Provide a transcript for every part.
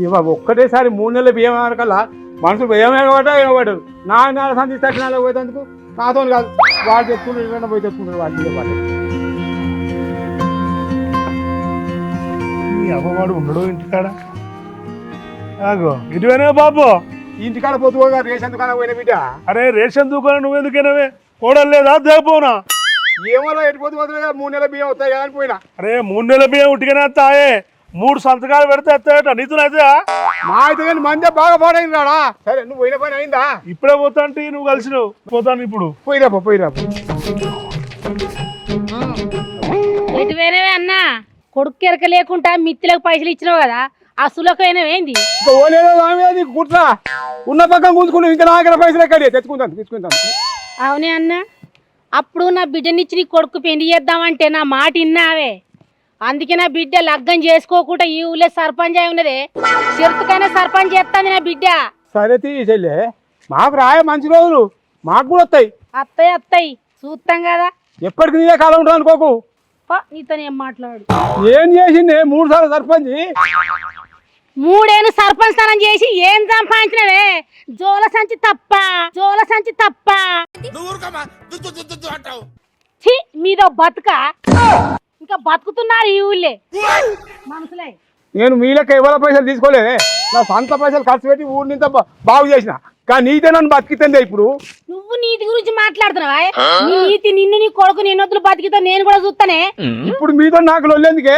ఇవ ఒక్కటేసారి మూడు నెలల బియ్యం కల్లా మనుషులు బియ్యం ఎగబడ్డా పడ్డారు నా నెల సంధి తక్షణాలకు పోయేందుకు? నాతో కాదు. వాళ్ళు తెచ్చుకుంటారు ఇళ్ళన్నా పోయి తెచ్చుకుంటారు వాళ్ళు వాళ్ళు ఈ అమ్మవాడు ఉండడు ఇంటికాడ. ఆగో. ఇటువేనా బాబు. ఇంటికాడ పొద్దుగా రేషన్ దుకాణం పోయిన బిడ్డ. అరే రేషన్ దుకాణం నువ్వెందుకైనావే కోడలు లేదా? దేపోనా ఏమో ఎటు పొద్దుగా మూడు నెలల బియ్యం వస్తాయి కదా అని పోయినా. అరే మూడు నెలల బియ్యం ఉట్టిగానే తాయే మూడు సంతకాలు పెడితే ఎత్తాయట నీతునైతే మా అయితే కానీ మందే బాగా పాడైంది రాడా సరే నువ్వు పోయిన పని అయిందా? ఇప్పుడే పోతా అంటే నువ్వు కలిసినావు. పోతాను ఇప్పుడు. పోయిరాపో పోయిరాపో ఎటు వేరేవే అన్నా? కొడుకు ఎరక లేకుండా మిత్తిలకు పైసలు ఇచ్చినావు కదా ఆ ఓలేదో ఆమె అది కూర్చా ఉన్న పక్కన గుంజుకుని ఇంకా నా దగ్గర పైసలు ఎక్కడి తెచ్చుకుంటాను తీసుకుంటాను అవునే అన్న? అప్పుడు నా బిడ్డనిచ్చి నీ కొడుకు పెళ్ళి చేద్దామంటే నా మాట విన్నావే. అందుకే నా బిడ్డ లగ్గం చేసుకోకుండా ఈ ఊళ్ళో సర్పంచ్ అయి ఉన్నదే. చెరుతుకైనా సర్పంచ్ చేస్తాంది నా బిడ్డ. సరే తీ చెల్లె. మాకు రాయ మంచి రోజులు. మాకు కూడా వస్తాయి. అత్తయ్య అత్తయ్య చూస్తాం కదా. ఎప్పటికి నీదే కాలం ఉంటుంది అనుకోకు. పో, నీతో ఏం మాట్లాడు. ఏం చేసింది? మూడు సార్లు సర్పంచ్. మూడేళ్ళు సర్పంచ్ స్థానం చేసి ఏం సంపాదించినవే? జోల సంచి తప్ప జోల సంచి తప్ప. ఛీ, మీదో బతుక. ఇంకా బతుకుతున్నారు ఈ ఊళ్ళే. మనసులే నేను మీ లెక్క ఎవరి పైసలు తీసుకోలేదే. నా సొంత పైసలు ఖర్చు పెట్టి ఊరిని బాగు చేసిన. కానీ నీదే నన్ను బతికితుంది ఇప్పుడు. నువ్వు నీతి గురించి మాట్లాడుతున్నావా? నీ నీతి నిన్ను నీ కొడుకు నేను వద్దులు బతికితో నేను కూడా చూస్తానే ఇప్పుడు మీతో నాకు లొల్లేందుకే?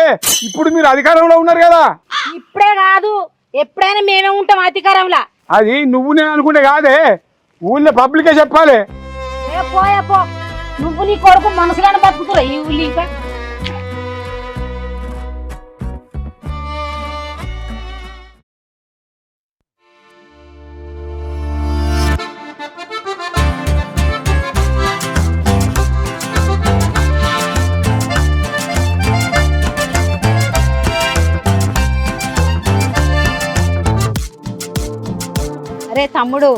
ఇప్పుడు మీరు అధికారంలో ఉన్నారు కదా. ఇప్పుడే కాదు ఎప్పుడైనా మేమే ఉంటాం అధికారంలో. అది నువ్వు నేను అనుకుంటే కాదే. ఊళ్ళో పబ్లికే చెప్పాలి. ఏ పోయే పో. నువ్వు నీ కొడుకు మనసులోనే బతుకుతురా ఈ ఊళ్ళో ఇంకా? అరే తమ్ముడు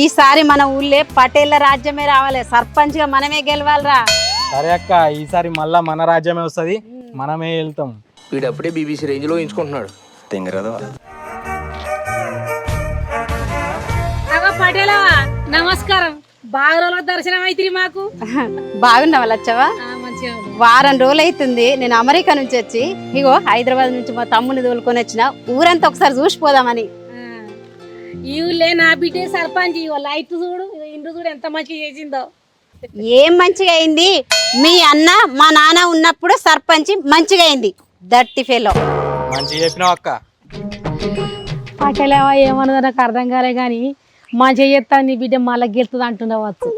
ఈసారి మన ఊళ్ళే పటేళ్ళ రాజ్యమే రావాలి. సర్పంచ్గా మనమే గెలవాలిరా. సరే అక్క ఈసారి మళ్ళా మన రాజ్యమే వస్తుంది మనమే వెళ్తాం. వీడప్పుడే బీబీసీ రేంజ్లో ఎంచుకుంటున్నాడు. తెంగరదవా అగో పటేలవా నమస్కారం. బాగా రోజుల దర్శనం అయితే మాకు. బాగున్నావా లచ్చవా. వారం రోజులు అవుతుంది నేను అమెరికా నుంచి వచ్చి ఇగో హైదరాబాద్ నుంచి మా తమ్ముని తోలుకొని వచ్చిన ఊరంతా ఒకసారి చూసిపోదామని ఊళ్ళే నా బిడ్డే సర్పంచ్ లైట్ చూడు ఇండ్రు చూడు ఎంత మంచిగా చేసిందో. ఏం మంచిగా అయింది? మీ అన్న మా నాన్న ఉన్నప్పుడు సర్పంచ్ మంచిగా అయింది. దట్టి ఫెలో. మంచిగా చెప్పినావు అక్క. పటేలవా ఏమన్నదో నాకు అర్థం కాలే కానీ మంచిగా చేస్తాను నీ బిడ్డ మళ్ళీ గెలుతుంది అంటున్నావచ్చు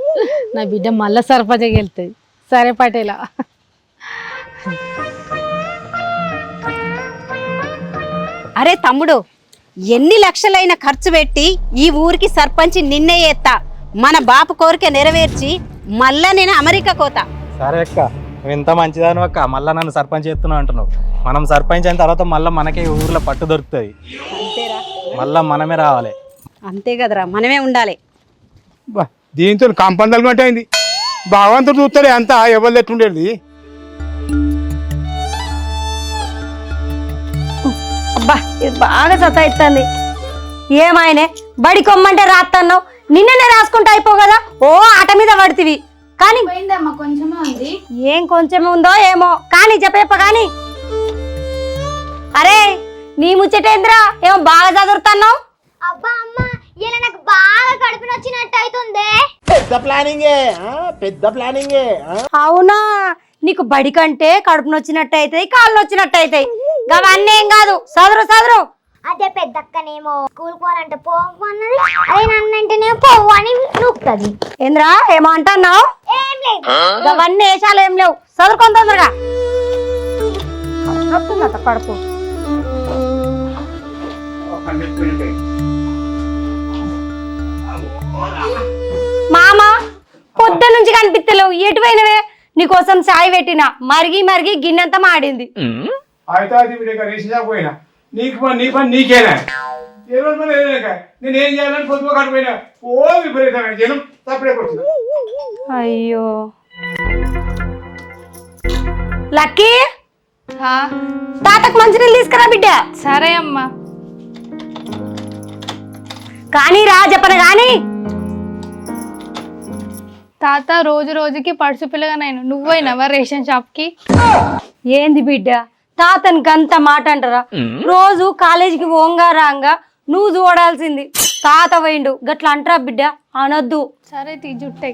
నా బిడ్డ మళ్ళీ సర్పంచ్ గెలుతుంది. సరే పటేలా. అరే తమ్ముడు ఎన్ని లక్షలైన ఖర్చు పెట్టి ఈ ఊరికి సర్పంచ్ నిన్నే ఎత్తా. మన బాపు కోరిక నెరవేర్చి మళ్ళా నేను అమెరికా కోతా సరే అక్క నువ్వు ఇంత మంచిదాను అక్క. మళ్ళా నన్ను సర్పంచ్ చేస్తున్నావు అంటున్నావు. మనం సర్పంచ్ అయిన తర్వాత మళ్ళీ మనకే ఊర్లో పట్టు దొరుకుతుంది. అంతేరా. మళ్ళా మనమే రావాలి. అంతే కదరా మనమే ఉండాలి. బా, దీంతో కంపందలు గంట అయింది భగవంతుడు చూస్తాడే అంతా ఎవరు ఎట్టుండేది అబ్బా ఇది బాగా సతాయిస్తుంది ఏమాయనే బడి కొమ్మంటే రాత్తన్నావు? నిన్ననే రాసుకుంటే అయిపో కదా? ఓ ఆట మీద పడుతుంది కానీ కొంచెమే ఉంది. ఏం కొంచెం ఉందో ఏమో. కానీ చెప్ప చెప్ప కానీ. అరే నీ ముచ్చటేంద్రా ఏమో బాగా చదువుతున్నావు? అబ్బా అమ్మ ఇలా నాకు బాగా కడుపు నచ్చినట్టు అవుతుంది అవునా? నీకు బడి కంటే కడుపు నొచ్చినట్టు అవుతాయి కాళ్ళు నొచ్చినట్టు అవుతాయి అవన్నీ ఏం కాదు. చదురు చదురు అదే పెద్దక్కనేమో స్కూల్ పోవాలంటే పోవు అన్నది. అదే నన్నంటేనే పోవు అని నూకుతుంది. ఏంద్రా ఏమో అంటున్నావు? ఏం లేదు. అవన్నీ వేషాలు ఏం లేవు. చదువుకొని తొందరగా. నొప్పుందట కడుపు. మామ పొద్దు నుంచి కనిపిస్తలేవు ఎటువైనవే నీకోసం చాయ్ పెట్టిన మరిగి మరిగి గిన్నెంత మాడింది. అయితే అది వీడి దగ్గర రేషన్ పోయినా. నీకు పని నీ పని నీకేనా? ఏ రోజు పని ఏదైనా కాదు. నేను ఏం చేయాలని పొద్దుగా కడిపోయినా ఓ విపరీతమైన జనం తప్పుడే వచ్చిన అయ్యో. లక్కీ? తాతకు మంచినీళ్ళు తీసుకురా బిడ్డ. సరే అమ్మా. కానీ రా చెప్పను కానీ. తాత రోజు రోజుకి పడుచు పిల్లగా నేను నువ్వైనావా రేషన్ షాప్కి? ఏంది బిడ్డ? తాతనికి అంత మాట అంటారా? రోజు కాలేజీకి ఓంగా రాంగా నువ్వు చూడాల్సింది. తాత పోయిండు. గట్ల అంటారా బిడ్డ? అనొద్దు. సరే తీ జుట్టే.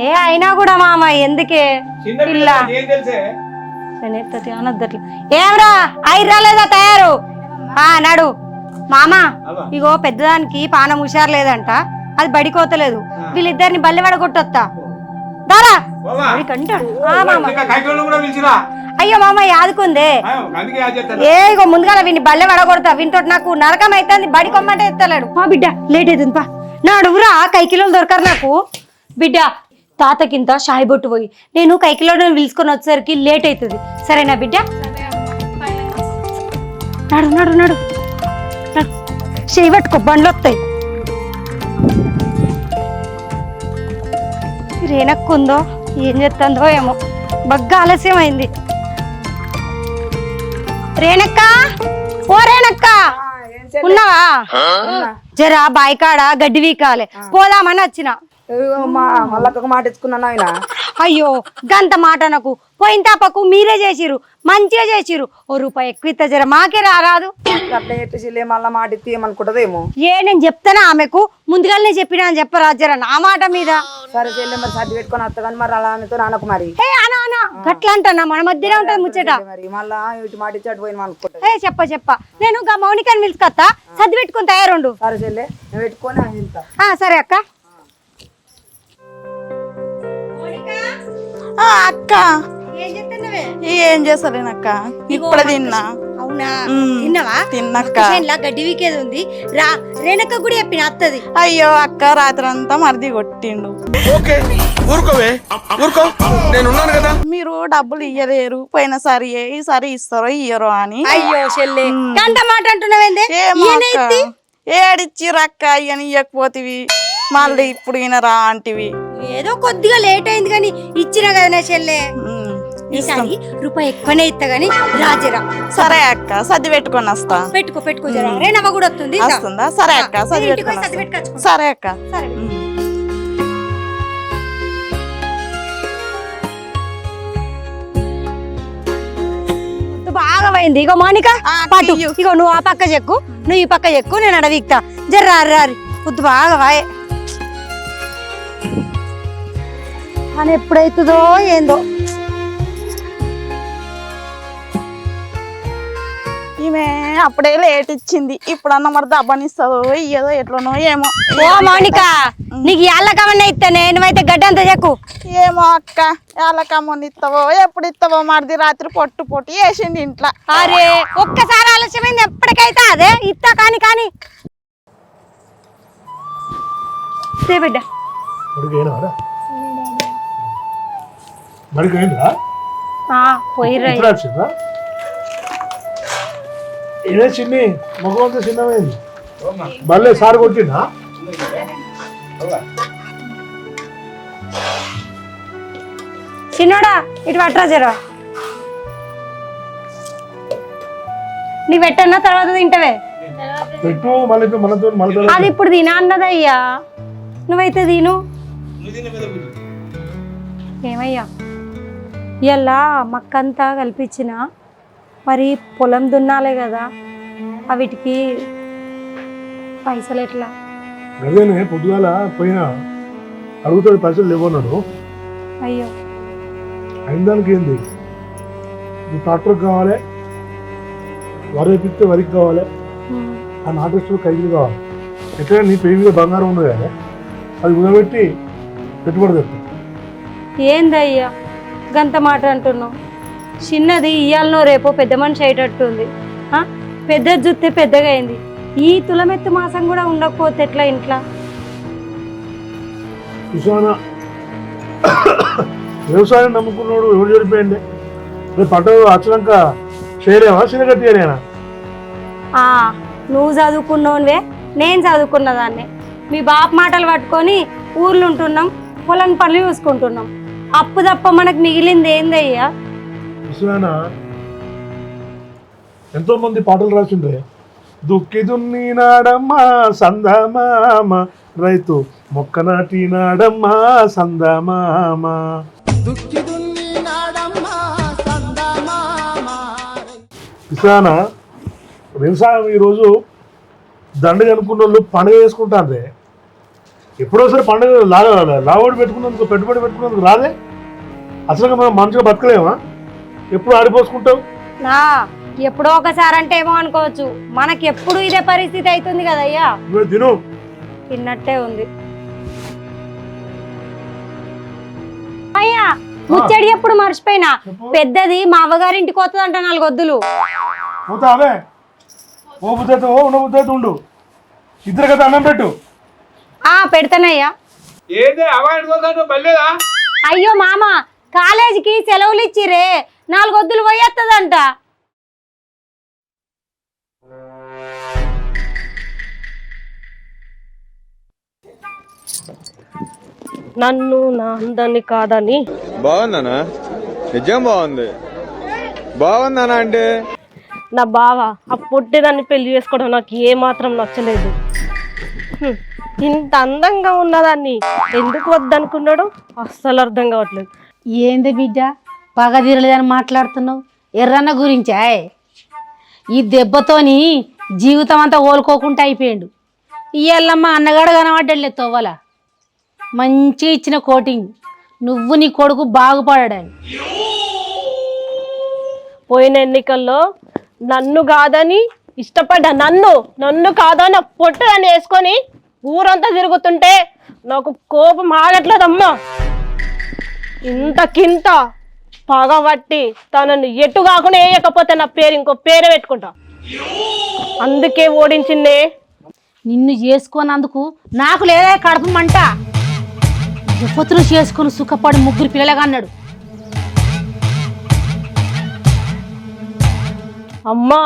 ఏ అయినా కూడా మామ ఎందుకే? పిల్ల పిల్ల. ఏం తెలిసే? నేనెత్తది అనొద్దట్లు ఏమ్రా? అయి రాలేదా తయారు? ఆ నడు. మామ. ఇగో పెద్దదానికి పానం హుషారు లేదంట. అది బడికోతలేదు. వీళ్ళిద్దరిని బల్లెవడ కొట్టొత్తా దారా. అయ్యో మామ యాదుకుందే. ఆ, అందుకే యాద చేస్తాను. ఏ ఇగో ముందుగా వీడిని బల్లె వడగొడతా. వీనితో నాకు నరకం అవుతుంది బడి కొమ్మంటే ఎత్తలేడు. మా బిడ్డ లేట్ అవుతుంది పా. నాడురా కైకిలోలు దొరకరు నాకు. బిడ్డ తాతకింత షాయి బొట్టు పోయి. నేను కైకిలోని పిలుచుకొని వచ్చేసరికి లేట్ అవుతుంది. సరేనా బిడ్డ? నడు నడు నడు. చేయి పట్టుకో బండ్లు వస్తాయి. రేనక్కుందో ఏం చేస్తుందో ఏమో. బగ్గా ఆలస్యం అయింది రేణక్క? ఓ రేణక్క! ఉన్నావా? జరా బాయికాడ గడ్డి వీకాలే. పోదామని వచ్చిన. మళ్ళీ ఒక మాట ఇచ్చుకున్నాను ఆయన. అయ్యో గంత మాట నాకు పోయిన తప్పకు మీరే చేసిరు మంచిగా చేసిరు ఓ రూపాయి ఎక్కువ ఇస్తా జర మాకే రారాదు అట్లా లే మళ్ళీ మాట ఇచ్చి ఏమనుకుంటదేమో. ఏ నేను చెప్తానా ఆమెకు? ముందుగానే చెప్పినా అని చెప్పరా జర నా మాట మీద? సరే చెల్లె మరి సర్ది పెట్టుకొని వస్తా కానీ మరి అలా ఆమెతో నాన్నకు మరి. ఏ అనా అనా గట్లా అంటున్నా మన మధ్యనే ఉంటది ముచ్చట. మరి మళ్ళా ఇటు మాట పోయిన అనుకుంటా. ఏ చెప్ప చెప్ప. నేను గా మౌనికని పిలుచుకొత్తా. సర్ది పెట్టుకుని తయారుండు సరే చెల్లె నేను పెట్టుకొని ఆయన వెళ్తా ఆ సరే అక్క. అక్క. ఏం చేస్తలేనక్క ఇప్పుడు తిన్నా. అవునా. తిన్నావా? తిన్నక్క గడ్డి వీకేది ఉంది. రా రేణక్క కూడా చెప్పిన అత్తది. అయ్యో అక్క రాత్రి అంతా మరిది కొట్టిండు. ఓకే ఊరుకోవే. ఊరుకో. నేను ఉన్నాను కదా. మీరు డబ్బులు ఇయ్యలేరు. పోయినసారి ఏ ఈసారి ఇస్తారో ఇయ్యరో అని. అయ్యో చెల్లె గంట మాట అంటున్నావేందే. ఏడిచ్చిరక్క ఇయ్యని ఇయ్యకపోతివి. మళ్ళీ ఇప్పుడు ఈయన రా అంటివి. ఏదో కొద్దిగా లేట్ అయింది కానీ ఇచ్చిన కదనే చెల్లె. ఈసారి రూపాయి ఎక్కువనే ఇస్తా గానీ రాజరా. సరే అక్క సర్ది పెట్టుకొని వస్తా. పెట్టుకో పెట్టుకో జరా. రేణవ్వ కూడా వస్తుంది రా. వస్తుందా? సరే అక్క సర్ది పెట్టుకొని. సరే అక్క. సరే. బాగా పోయింది. ఇగో మోనిక పాటు. ఇగో నువ్వు ఆ పక్క చెక్కు. నువ్వు ఈ పక్క చెక్కు నేను అడవిక్తా జర్ర రారి రారి పొద్దు బాగా వాయే. అని ఎప్పుడైతుందో ఏందో. ఈమె అప్పుడే లేట్ ఇచ్చింది. ఇప్పుడన్నా మరి దబ్బనిస్తుందో ఇయ్యదో ఎట్లనో ఏమో. ఓ మౌనిక నీకు ఎల్ల కమన్నా ఇస్తానే నువ్వైతే గడ్డంతా చెక్కు. ఏమో అక్క ఎలకమ్మని ఇస్తావో ఎప్పుడు ఇస్తావో మరిది రాత్రి పొట్టు పొట్టు వేసింది ఇంట్లో. అరే ఒక్కసారి ఆలస్యమైంది ఎప్పటికైతే అదే? ఇస్తా కాని కాని. బిడ్డ. మడికి ఇదే చిన్ని? ముఖం అంతా చిన్నమైంది మళ్ళీ సార్ కొట్టిందా చిన్నోడా ఇటు పట్టరా జరా. నీకు పెట్టన్నా తర్వాత తింటవే? పెట్టు మళ్ళీ మనతో మనతో అది ఇప్పుడు తినా అన్నదయ్యా నువ్వైతే తిను. ఏమయ్యా? ఇలా మక్కంతా కల్పించిన మరి పొలం దున్నాలే కదా. అవిటికి పైసలు ఎట్లా? అదేనే పొద్దుగాల పోయినా అడుగుతాడు పైసలు లేవన్నాడు. అయ్యో. అయిన దానికి ఏంది ట్రాక్టర్ కావాలి వరి వేపిస్తే వరికి కావాలి. ఆ నాటేశ్వరు కైలు కావాలి. ఎట్లా నీ పేరు మీద బంగారం ఉంది కదా అది ఉదబెట్టి పెట్టుబడి తెస్తాం ఏందయ్యా? గంత మాట అంటున్నావు. చిన్నది ఇయ్యాలనో రేపో పెద్ద మనిషి అయ్యేటట్టుంది? పెద్దది చూస్తే పెద్దగా అయింది. ఈ తులమెత్తు మాసం కూడా ఉండకపోతే ఎట్లా ఇంట్లో? వ్యవసాయం నమ్ముకున్నాడు ఎవరు చెడిపోయింది? రేపు పంట వచ్చినాక చేయలేవా? చిన్నగట్టిగానేనా నువ్వు చదువుకున్నోనివే నేను చదువుకున్న దాన్నే. మీ బాప్ మాటలు పట్టుకొని ఊర్లు ఉంటున్నాం పొలం పనులు చూసుకుంటున్నాం. అప్పు తప్ప మనకు మిగిలింది ఏందయ్యా? కిసాన ఎంతో మంది పాటలు రాసిండ్రే. దుక్కి దున్నినాడమ్మా సందమామ. రైతు మొక్క నాటినాడమ్మా సందమామ. కిసాన వ్యవసాయం ఈరోజు దండగ అనుకున్న వాళ్ళు పండుగ చేసుకుంటారే ఎప్పుడో సరే పండుగ లాగా లావోడి పెట్టుకున్నందుకు పెట్టుబడి పెట్టుకున్నందుకు రాదే? అసలు మనం మంచిగా బతకలేమా? ఎప్పుడు ఆడిపోసుకుంటావు? నా ఎప్పుడో ఒకసారి అంటే ఏమో అనుకోవచ్చు. మనకి ఎప్పుడు ఇదే పరిస్థితి అవుతుంది కదయ్యా? నువ్వు తిను. తిన్నట్టే ఉంది. అయ్యా ముచ్చడి ఎప్పుడు మర్చిపోయినా? పెద్దది మా అవ్వగారింటికి వస్తుందంట నాలుగు వద్దులు పోతా అవే. ఓ బుద్ధైతే ఓ ఉన్న బుద్ధైతే ఉండు. ఇద్దరు కదా అన్నం పెట్టు. ఆ పెడతానయ్యా. ఏంది అవాయిడ్ అయ్యో మామ కాలేజీకి సెలవులు ఇచ్చిరే నాలుగు వద్దులు పోయేస్తుందంట నన్ను నా అందరిని కాదని. బాగుందనా నిజం బాగుంది. బాగుందనా అంటే? నా బావ ఆ పుట్టేదాన్ని పెళ్ళి చేసుకోవడం నాకు ఏ మాత్రం నచ్చలేదు. హ్మ్. ఇంత అందంగా ఉన్నదాన్ని ఎందుకు వద్దనుకున్నాడు అస్సలు అర్థం కావట్లేదు. ఏంది బిడ్డ? పగ తీరలేదని మాట్లాడుతున్నావు? ఎర్రన్న గురించా ఈ దెబ్బతోని జీవితం అంతా ఓలుకోకుండా అయిపోయాడు. ఇయ్యల్లమ్మ అన్నగాడు కనబడ్డాడులే తవ్వల. మంచి ఇచ్చిన కోటింగ్. నువ్వు నీ కొడుకు బాగుపడాడు పోయిన ఎన్నికల్లో నన్ను కాదని ఇష్టపడ్డ నన్ను నన్ను కాదని పొట్టుదని వేసుకొని ఊరంతా తిరుగుతుంటే నాకు కోపం ఆగట్లేదమ్మా. ఇంతకింత పగబట్టి తనను ఎటు కాకుండా వేయకపోతే నా పేరు ఇంకో పేరు పెట్టుకుంటా. అందుకే ఓడించిందే. నిన్ను చేసుకున్నందుకు నాకు లేదా కడుపు మంట. దుప్పతులు చేసుకుని సుఖపడి ముగ్గురు పిల్లలుగా అన్నాడు. అమ్మా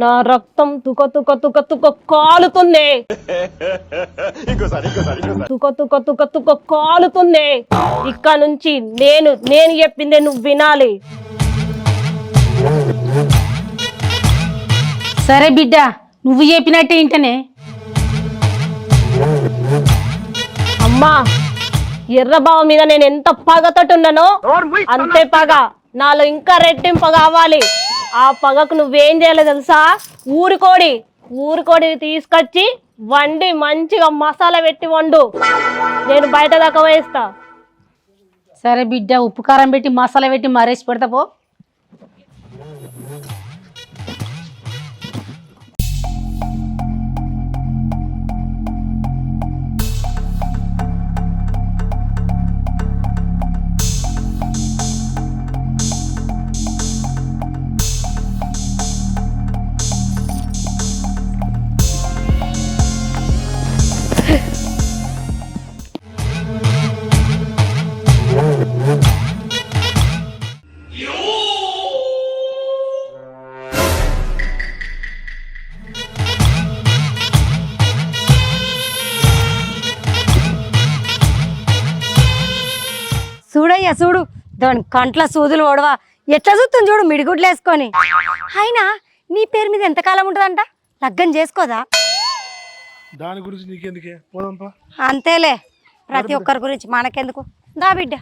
నా రక్తం తుక తుక తుక తుక కాలుతుంది. తుక తుక తుక తుక కాలుతుంది. ఇక్కడ నుంచి నేను నేను చెప్పిందే నువ్వు వినాలి. సరే బిడ్డ నువ్వు చెప్పినట్టే ఇంటనే. అమ్మా ఎర్రబావ మీద నేను ఎంత పగతోటి ఉన్నానో అంతే పగ. నాలో ఇంకా రెట్టింపు కావాలి. ఆ పగకు నువ్వేం చేయాలో తెలుసా? ఊరికోడి. ఊరికోడి తీసుకొచ్చి వండి మంచిగా మసాలా పెట్టి వండు. నేను బయట దాకా వేస్తా సరే బిడ్డ ఉప్పు కారం పెట్టి మసాలా పెట్టి మరేసి పెడతా పో. చూడయ్యా చూడు. దాని కంట్ల సూదులు ఓడవా. ఎట్లా చూస్తుంది చూడు మిడిగుడ్లు వేసుకొని. అయినా నీ పేరు మీద ఎంతకాలం ఉంటుందంట? లగ్గం చేసుకోదా? దాని గురించి నీకెందుకే? పోదాంపా. అంతేలే. ప్రతి ఒక్కరి గురించి మనకెందుకు? దా బిడ్డ.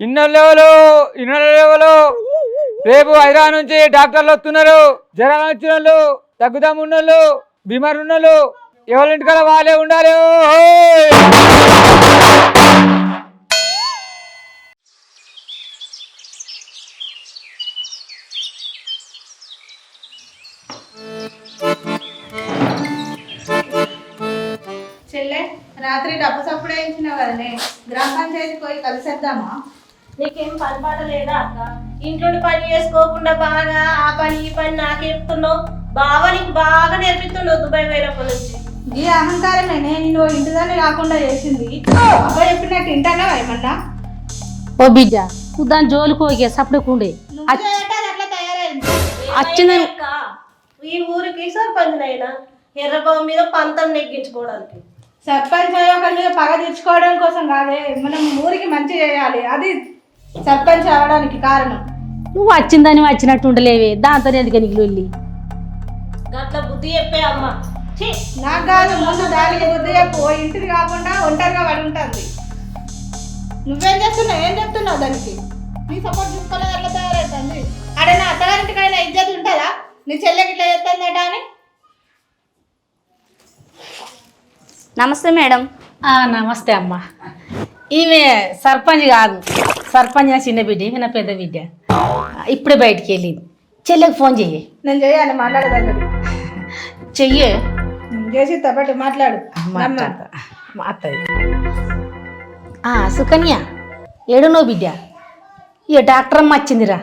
ఇన్నర్ లెవెల్ ఇన్నర్ రేపు హైదరాబాద్ నుంచి డాక్టర్లు వస్తున్నారు. జ్వరాలు వచ్చిన వాళ్ళు దగ్గుదాము ఉన్నోళ్ళు బీమారు ఉన్నోళ్ళు ఎవరి వాళ్ళే ఉండాలి? రాత్రి డబ్బు సప్పుడు వేయించినావు కదనే. గ్రామ పంచాయతీ పోయి కలిసేద్దామా? నీకేం పని పాట లేదా అక్క? ఇంట్లో పని చేసుకోకుండా బాగా ఆ పని ఈ పని నాకే చెప్తున్నావు. బావ నీకు బాగా నేర్పిస్తున్నావు దుబాయ్ పోయినప్పటి నుంచి. ఈ అహంకారమేనే నిన్ను ఇంటిదాన్ని కాకుండా చేసింది. అబ్బా చెప్పినట్టు ఇంటానా ఏమన్నా? ఓ బిడ్డ నువ్వు దాని జోలికి పోగే సప్పుడుకుండే అట్లా తయారైంది. వచ్చిందని ఈ ఊరికి సర్పంచ్ అయినా ఎర్రబాబు మీద పంతం నెగ్గించుకోవడానికి. సర్పంచ్ అయ్యి ఒకరి మీద పగ తెచ్చుకోవడం కోసం కాదే. మనం ఊరికి మంచి చేయాలి. అది సర్పంచ్ అవడానికి కారణం. నువ్వు వచ్చిందని వచ్చినట్టు ఉండలేవే. దాంతో ఎందుకు నీకు లొల్లి? గట్ల బుద్ధి చెప్పే అమ్మ. ఛీ! నాకు కాదు ముందు దానికి బుద్ధి చెప్పు. ఓ ఇంటిది కాకుండా ఒంటరిగా పడి ఉంటుంది. నువ్వేం చేస్తున్నావు? ఏం చెప్తున్నావు దానికి? నీ సపోర్ట్ చూసుకోలేదు ఎట్లా తయారవుతుంది. అడే నా అత్తగారింటికైనా ఇజ్జత్ ఉంటుందా? నీ చెల్లెకి ఇట్లా చేస్తుందట అని? నమస్తే మేడం. ఆ, నమస్తే అమ్మ. ఈమె సర్పంచ్ కాదు. సర్పంచ్ నా చిన్న బిడ్డ ఈమె నా పెద్ద బిడ్డ. ఇప్పుడే బయటికి వెళ్ళింది. చెల్లెకి ఫోన్ చెయ్యి. నేను చేయాలి మాట్లాడదాన్ని చెయ్యే. చేసి తప్పటి మాట్లాడు. మాట్లాడతా. మాట్లాడు ఆ, సుకన్య ఏడు నువ్వు బిడ్డ? ఇక డాక్టర్ అమ్మ వచ్చిందిరా.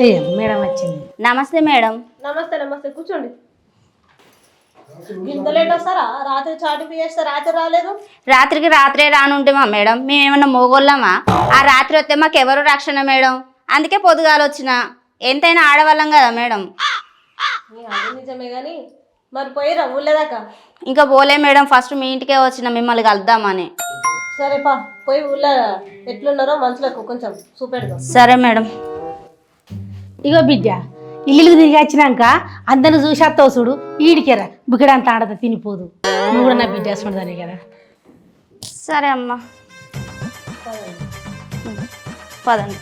ఏ మేడం వచ్చింది. నమస్తే మేడం. నమస్తే నమస్తే. కూర్చోండి. ఇంత లేట్ వస్తారా? రాత్రి చాటింపు చేస్తే రాత్రి రాలేదు? రాత్రికి రాత్రే రానుంటేమా మేడం. మేమేమన్నా మోగోళ్ళమా? ఆ రాత్రి వస్తే మాకు ఎవరు రక్షణ మేడం? అందుకే పొద్దుగాల వచ్చిన. ఎంతైనా ఆడవాళ్ళం కదా మేడం. నిజమే కానీ మరి పోయిరా ఊళ్ళేదాకా ఇంకా పోలే మేడం. ఫస్ట్ మీ ఇంటికే వచ్చిన మిమ్మల్ని కలుద్దామని. సరే పా పోయి ఊళ్ళో ఎట్లున్నారో మనుషులకు కొంచెం చూపెడదాం. సరే మేడం. ఇగో బిడ్డ. ఇల్లు తిరిగి వచ్చినాక అందరిని చూసేస్తావు చూడు ఈడికేరా. బుకిడంత ఆడత తినిపోదు. నువ్వు కూడా నా బిడ్డ వేసుకుంటానే కదా. సరే అమ్మా. పదండి.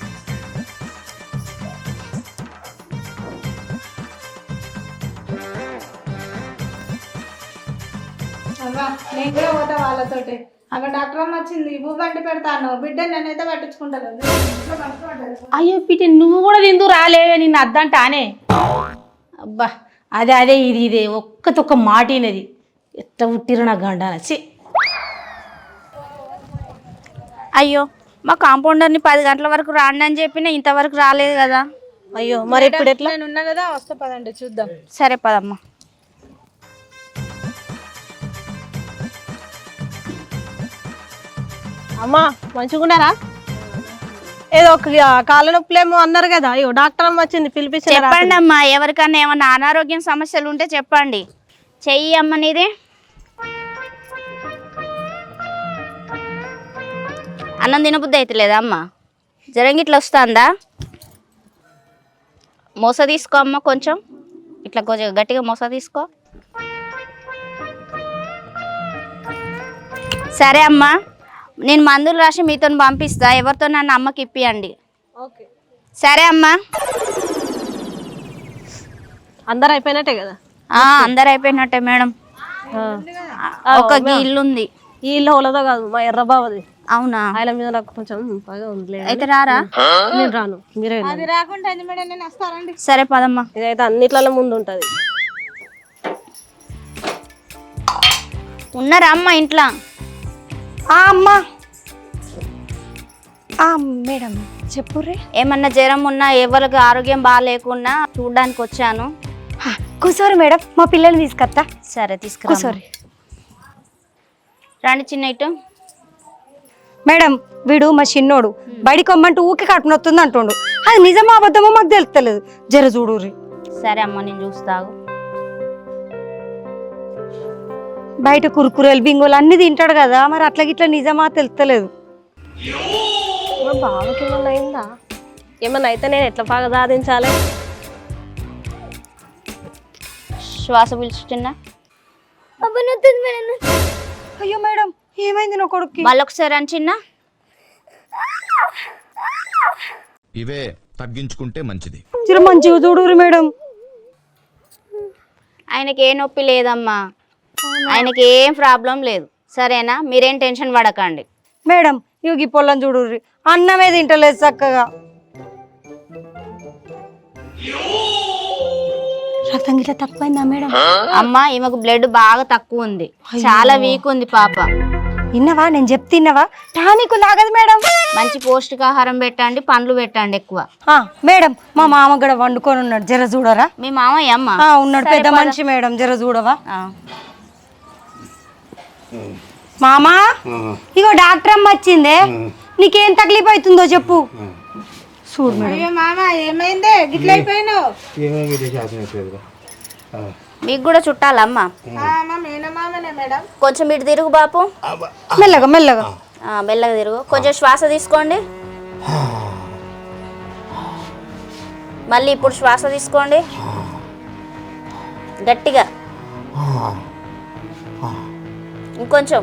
నేను కూడా పోతా వాళ్ళతోటి. అక్కడ డాక్టర్ అమ్మ వచ్చింది భూ బండి పెడతాను బిడ్డ నేనైతే పట్టించుకుంటాను. అయ్యో బిడ్డ నువ్వు కూడా తిందు రాలేవే నిన్ను అద్దంటానే అబ్బా అదే అదే ఇది ఇదే ఒక్కతొక్క మాటినది ఎట్ట పుట్టిరు నా గండాన? చి అయ్యో మా కాంపౌండర్ని పది గంటల వరకు రాండి అని చెప్పిన ఇంతవరకు రాలేదు కదా. అయ్యో మరి ఇప్పుడు ఎట్లా? నేను ఉన్నా కదా వస్తే పదండి చూద్దాం. సరే పదమ్మా. అమ్మా మంచిగున్నారా ఏదో ఒక కాళ్ళ నొప్పులేమో అన్నారు కదా అయ్యో డాక్టర్ అమ్మ వచ్చింది పిలిపించి చెప్పండి అమ్మా ఎవరికన్నా ఏమన్నా అనారోగ్యం సమస్యలు ఉంటే చెప్పండి. చెయ్యి అమ్మ నీది. అన్నం తినబుద్ధి అవుతలేదా అమ్మ? జ్వరం ఇట్లా వస్తుందా? మోస తీసుకో అమ్మ కొంచెం. ఇట్లా కొంచెం గట్టిగా మోస తీసుకో. సరే అమ్మా. నేను మందులు రాసి మీతో పంపిస్తా. ఎవరితో నన్ను అమ్మకి ఇప్పియండి. ఓకే. సరే అమ్మా. అందరు అయిపోయినట్టే కదా? ఆ, అందరు అయిపోయినట్టే మేడం. ఒక ఇల్లు ఉంది. ఈ ఇల్లు హోలదో కాదు మా ఎర్రబావది అవునా? ఆయన మీద నాకు కొంచెం బాగా ఉంది అయితే రారా? నేను రాను. మీరే అది రాకుండా అయింది మేడం నేను వస్తానండి సరే పదమ్మా. ఇదైతే అన్నిట్లలో ముందు ఉంటది. ఉన్నారా అమ్మ ఇంట్లో? అమ్మా. మేడం చెప్పుర్రే. ఏమన్నా జ్వరం ఉన్నా ఎవరికి ఆరోగ్యం బాగాలేకున్నా చూడడానికి వచ్చాను. కూర్చోరు మేడం మా పిల్లల్ని తీసుకొస్తా సరే తీసుకురా రండి చిన్న ఇటు. మేడం వీడు మా చిన్నోడు. బడి కొమ్మంటూ ఊకే కడుపు నొత్తుంది అంటుండు. అది నిజమా అబద్ధమో మాకు తెలుస్తలేదు జర చూడుర్రి. సరే అమ్మ నేను చూస్తాగు. బయట కురుకురేలు బింగోలు అన్ని తింటాడు కదా. మరి అట్లా గిట్లా నిజమా తెలుస్తలేదు బావకి ఏమన్నా అయిందా? ఏమన్నా అయితే నేను ఎట్లా బాగా సాధించాలి? శ్వాస పీల్చుతున్నా. అయ్యో మేడం ఏమైంది నా కొడుక్కి? మళ్ళొకసారి అని చిన్న ఇవే తగ్గించుకుంటే మంచిది. మంచిగా చూడుర్రి మేడం. ఆయనకి ఏ నొప్పి లేదమ్మా. ఆయనకి ఏం ప్రాబ్లం లేదు. సరేనా? మీరేం టెన్షన్ పడకండి. మేడం ఇవి ఈ పొలం చూడుర్రి. అన్నమే తింటలేదు చక్కగా. రక్తం గిట్ల తక్కువైందా మేడం? అమ్మ ఈమెకు బ్లడ్ బాగా తక్కువ ఉంది. చాలా వీక్ ఉంది పాప. విన్నవా నేను చెప్తిన్నవా టానిక్ లాగదు మేడం. మంచి పౌష్టికాహారం పెట్టండి పండ్లు పెట్టండి ఎక్కువ. మేడం మా మామ కూడా వండుకొని ఉన్నాడు. జర చూడరా? మీ మామయ్య అమ్మ? ఉన్నాడు. పెద్ద మనిషి మేడం జర చూడవా? ఆ. మామా ఇగో డాక్టర్ అమ్మ వచ్చిందే. నీకేం తక్లీఫ్ అవుతుందో చెప్పు. చూడు మేడం. అయ్యో మామ ఏమైందే? గిట్ల అయిపోయినావు? మీకు కూడా చుట్టాలమ్మ కొంచెం ఇటు తిరుగు బాపు. మెల్లగా మెల్లగా. ఆ, మెల్లగా తిరుగు. కొంచెం శ్వాస తీసుకోండి. మళ్ళీ ఇప్పుడు శ్వాస తీసుకోండి. గట్టిగా. ఇంకొంచెం.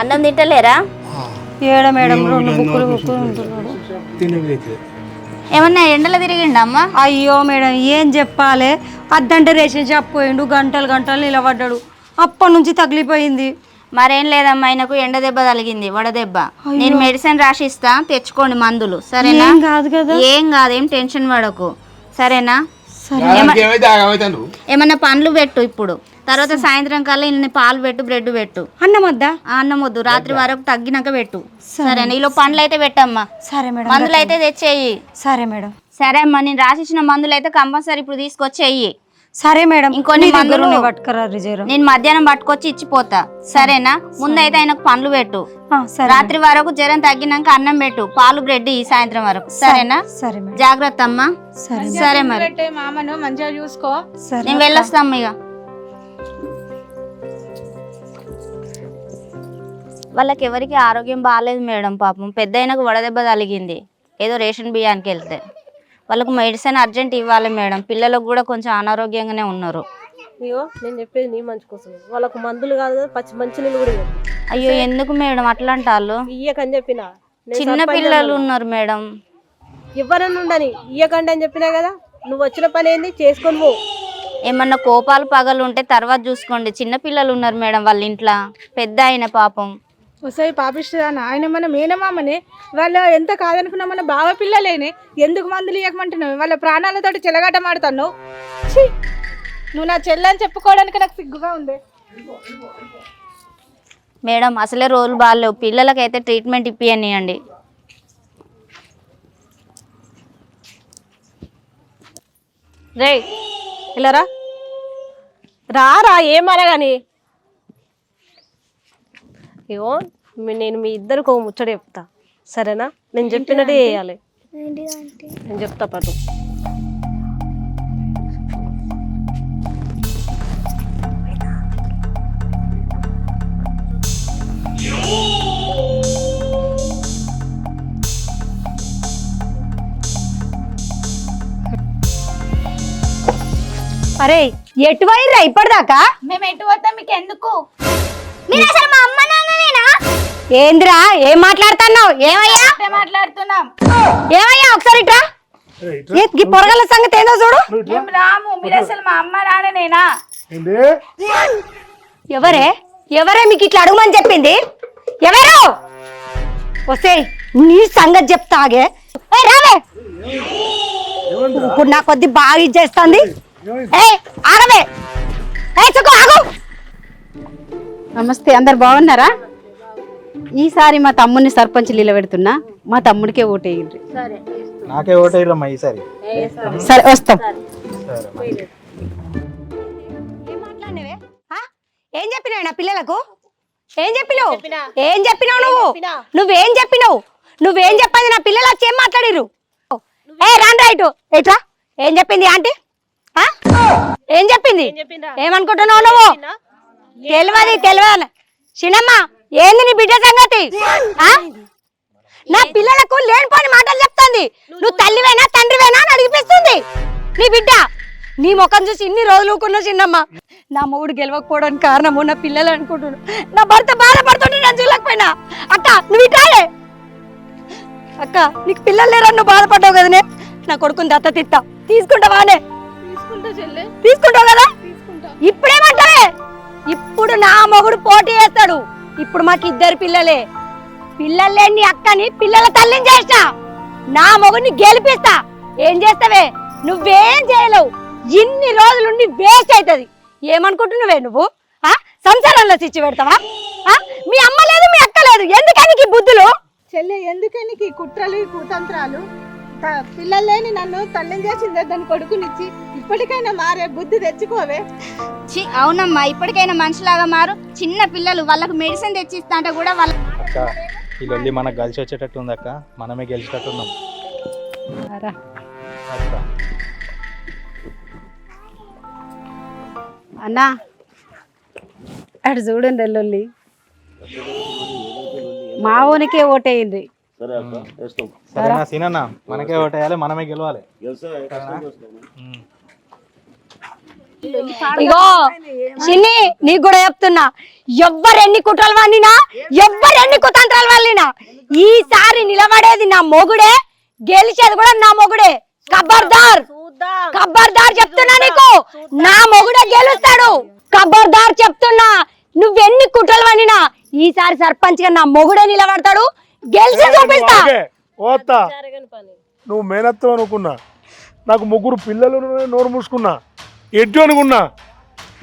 అన్నం తింటలేరా? ఏడ మేడం రెండు బుక్కులు బుక్కులు ఉంటున్నాడు. ఏమన్నా ఎండలో తిరిగిండా అమ్మా? అయ్యో మేడం ఏం చెప్పాలి? అద్దంటే రేషన్ షాప్ పోయిండు గంటలు గంటలు నిలబడ్డాడు. అప్పటి నుంచి తగిలిపోయింది. మరేం లేదమ్మా ఆయనకు ఎండ దెబ్బ తగిలింది వడదెబ్బ నేను మెడిసిన్ రాసి ఇస్తా తెచ్చుకోండి మందులు సరేనా? ఏం కాదు కదా. ఏం కాదు ఏం టెన్షన్ పడకు. సరేనా? ఏమన్నా పండ్లు పెట్టు ఇప్పుడు. తర్వాత సాయంత్రం కల్లా ఇన్ని పాలు పెట్టు బ్రెడ్ పెట్టు. అన్నం వద్దా? ఆ అన్నం వద్దు. రాత్రి వరకు తగ్గినాక పెట్టు. సరేనా ఈలో పండ్లు అయితే పెట్టమ్మా. సరే మేడం మందులు అయితే తెచ్చేయి. సరే మేడం. సరే అమ్మా నేను రాసిచ్చిన మందులు అయితే కంపల్సరీ ఇప్పుడు తీసుకొచ్చేయి. సరే మేడం ఇంకొన్ని మందులు పట్టుకురా నేను మధ్యాహ్నం పట్టుకొచ్చి ఇచ్చిపోతా. సరేనా? ముందైతే ఆయనకు పండ్లు పెట్టు. సరే రాత్రి వరకు జ్వరం తగ్గినాక అన్నం పెట్టు. పాలు బ్రెడ్ ఈ సాయంత్రం వరకు. సరేనా? సరే మేడం. జాగ్రత్త అమ్మా. సరే సరే మరి. మామను మంచిగా చూసుకో. సరే నేను వెళ్ళొస్తాం ఇక. వాళ్ళకి ఎవరికి ఆరోగ్యం బాగాలేదు మేడం పాపం. పెద్ద అయినకు వడదెబ్బ తగిలింది. ఏదో రేషన్ బియ్యానికి వెళ్తే. వాళ్ళకు మెడిసిన్ అర్జెంట్ ఇవ్వాలి మేడం. పిల్లలకు కూడా కొంచెం అనారోగ్యంగానే ఉన్నారు. అయ్యో నేను చెప్పేది నీ మంచి కోసం. వాళ్ళకు మందులు కాదు కదా పచ్చి మంచి నీళ్ళు కూడా ఇవ్వద్దు అయ్యో ఎందుకు మేడం అట్లా అంటారు ఇయ్యకని చెప్పిన? నేను చిన్న సర్పంచ్ పిల్లలు. ఉన్నారు మేడం. ఇవ్వనని ఉండని ఇయ్యకండి అని చెప్పినా కదా నువ్వు వచ్చిన పని ఏంది? చేసుకొని పో. ఏమన్నా కోపాలు పగలు ఉంటే తర్వాత చూసుకోండి. చిన్న పిల్లలు ఉన్నారు మేడం వాళ్ళ ఇంట్లో. పెద్ద అయిన పాపం. వస్తాయి పాపిస్తుందా ఆయన మన మేనమామనే. వాళ్ళు ఎంత కాదనుకున్నా మన బావ పిల్లలేనే. ఎందుకు మందులు ఇవ్వకమంటున్నావు వాళ్ళ ప్రాణాలతోటి చెలగాట మాడుతున్నావు ఛీ! నువ్వు నా చెల్లని చెప్పుకోవడానికి నాకు సిగ్గుగా ఉంది. మేడం అసలే రోజులు బాగాలేవు పిల్లలకైతే ట్రీట్మెంట్ ఇప్పియనియండి. రే ఇలా రా. రారా ఏమనగాని? ఇగో నేను మీ ఇద్దరికి ఒక ముచ్చట చెప్తా. సరేనా? నేను చెప్పినట్టే చేయాలి. నేను చెప్తా పట్టు. అరే ఎటు ఇప్పటిదాకా? మేము ఎటు వద్దాం మీకు ఎందుకు మీరు అసలు మా అమ్మ ఏందిరా? ఏం మాట్లాడుతున్నావు? ఏమయ్యా? మాట్లాడుతున్నాం? ఏమయ్యా? ఒకసారి ఇట్రా. ఈ పొరగల సంగతి ఏందో చూడు. మేము రాము? మీరు అసలు మా అమ్మ నాన్ననేనా ఎవరే? ఎవరే మీకు ఇట్లా అడుగుమని చెప్పింది? ఎవరు? వస్తే నీ సంగతి చెప్తాగే రావే. ఇప్పుడు నా కొద్ది బాగా ఇచ్చేస్తుంది ఏ ఆగవే. ఏ ఆగు. నమస్తే అందరు బాగున్నారా? ఈసారి మా తమ్ముడిని సర్పంచ్ నిలబెడుతున్నా మా తమ్ముడికే ఓటేయండి. నాకే ఓటేరమ్మా ఈసారి. సరే. వస్తాం. ఏం మాట్లాడినవే? ఆ? ఏం చెప్పినావు నా పిల్లలకు? ఏం చెప్పినావు? ఏం చెప్పినావు నువ్వు? నువ్వేం చెప్పినావు? నువ్వేం చెప్పేది నా పిల్లలు వచ్చి ఏం మాట్లాడిరు ఏ రాను రైట్. ఎట్రా ఏం చెప్పింది ఆంటీ? ఆ? ఏం చెప్పింది? ఏమనుకుంటున్నావు నువ్వు? తెలియదు తెలియదు చిన్నమ్మ ఏంది నీ బిడ్డ సంగతి? ఆ? నా పిల్లలకు లేనిపోని మాటలు చెప్తుంది. నువ్వు తల్లివేనా తండ్రివేనా అని అడిగిపిస్తుంది. నీ బిడ్డ నీ ముఖం చూసి ఇన్ని రోజులు ఊకున్నా చిన్నమ్మ. నా మొగుడు గెలవకపోవడానికి కారణము నా పిల్లలు అనుకుంటున్నాడు నా భర్త బాధపడుతుంటే నేను చూడలేకపోయినా. అక్క నువ్వు ఇటాలే అక్క నీకు పిల్లలు లేరని నువ్వు బాధపడ్డావు కదనే? నా కొడుకుని దత్త తిత్తా తీసుకుంటావానే తీసుకుంటావు కదా? ఇప్పుడేమంటావే? ఇప్పుడు నా మొగుడు పోటీ చేస్తాడు. ఇప్పుడు మాకు ఇద్దరు పిల్లలే. పిల్లలు లేని అక్కని పిల్లల తల్లిని చేసిన నా మొగుడిని గెలిపిస్తా. ఏం చేస్తావే? నువ్వేం చేయలేవు. ఇన్ని రోజులుండి వేస్ట్ అవుతుంది ఏమనుకుంటున్నావే నువ్వు? ఆ? సంసారంలో చిచ్చి పెడతావా? ఆ? మీ అమ్మ లేదు మీ అక్క లేదు. ఎందుకని బుద్ధులు? చెల్లె ఎందుకని కుట్రలు కుతంత్రాలు? పిల్లలు లేని నన్ను తల్లిని చేసిందే దాని కొడుకునిచ్చి ఇప్పటికైనా మారే బుద్ధి తెచ్చుకోవే. ఛీ, అవునమ్మా ఇప్పటికైనా మనిషిలాగా మారు. చిన్న పిల్లలు వాళ్ళకు మెడిసిన్ తెచ్చిస్తా అంటే కూడా వాళ్ళ అక్క ఈ లొల్లి మనకు కలిసి వచ్చేటట్టు ఉంది అక్క. మనమే గెలిచేటట్టు ఉన్నాం. అక్క. అన్నా అటు చూడండి ఎల్లుల్లి మా ఊనికే ఓటేయండి సరేనా? సీనన్న మనకే ఓటేయాలి మనమే గెలవాలి. ఇగో చిన్ని నీకు కూడా చెప్తున్నా. ఎవ్వరు ఎన్ని కుట్రలు వండినా ఎవ్వరు ఎన్ని కుతంత్రాలు వల్లినా ఈసారి నిలబడేది నా మొగుడే గెలిచేది కూడా నా మొగుడే. కబ్బర్దార్ కబ్బర్దార్ చెప్తున్నా నీకు. నా మొగుడే గెలుస్తాడు. కబ్బర్దార్ చెప్తున్నా నువ్వెన్ని కుట్రలు వండినా ఈసారి సర్పంచ్గా నా మొగుడే నిలబడతాడు. గెలిచి చూపిస్తా. నువ్వు మేనత్వం అనుకున్నా. నాకు ముగ్గురు పిల్లలు నోరు మూసుకున్నా. ఎడ్డు అనుకున్నా.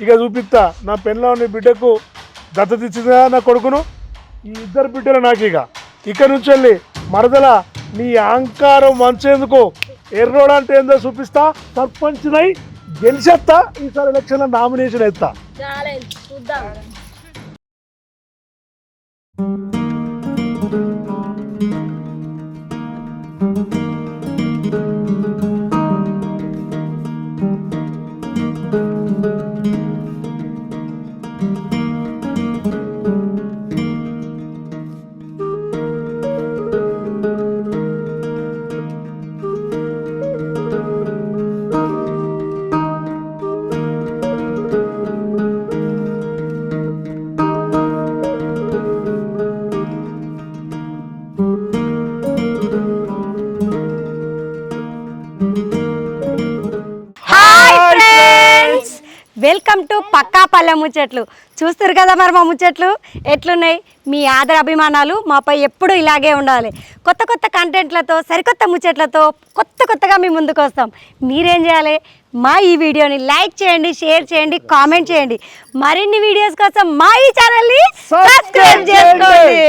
ఇక చూపిస్తా. నా పెళ్ళని బిడ్డకు దత్తత ఇచ్చిందా నా కొడుకును? ఈ ఇద్దరు బిడ్డలు నాకు ఇక ఇక నుంచి వెళ్ళి మరదల నీ అహంకారం మంచేందుకు ఎర్రోడు అంటే ఏందో చూపిస్తా. సర్పంచ్నై గెలిచేస్తా ఈసారి ఎలక్షన్లో నామినేషన్ ఎత్తా పల్లె ముచ్చట్లు. చూస్తారు కదా మరి మా ముచ్చట్లు? ఎట్లున్నాయి? మీ ఆదర అభిమానాలు మాపై ఎప్పుడు ఇలాగే ఉండాలి. కొత్త కొత్త కంటెంట్లతో సరికొత్త ముచ్చట్లతో కొత్త కొత్తగా మీ ముందుకు వస్తాం. మీరేం చేయాలి? మా ఈ వీడియోని లైక్ చేయండి షేర్ చేయండి కామెంట్ చేయండి. మరిన్ని వీడియోస్ కోసం మా ఈ ఛానల్ని సబ్స్క్రైబ్ చేసుకోండి.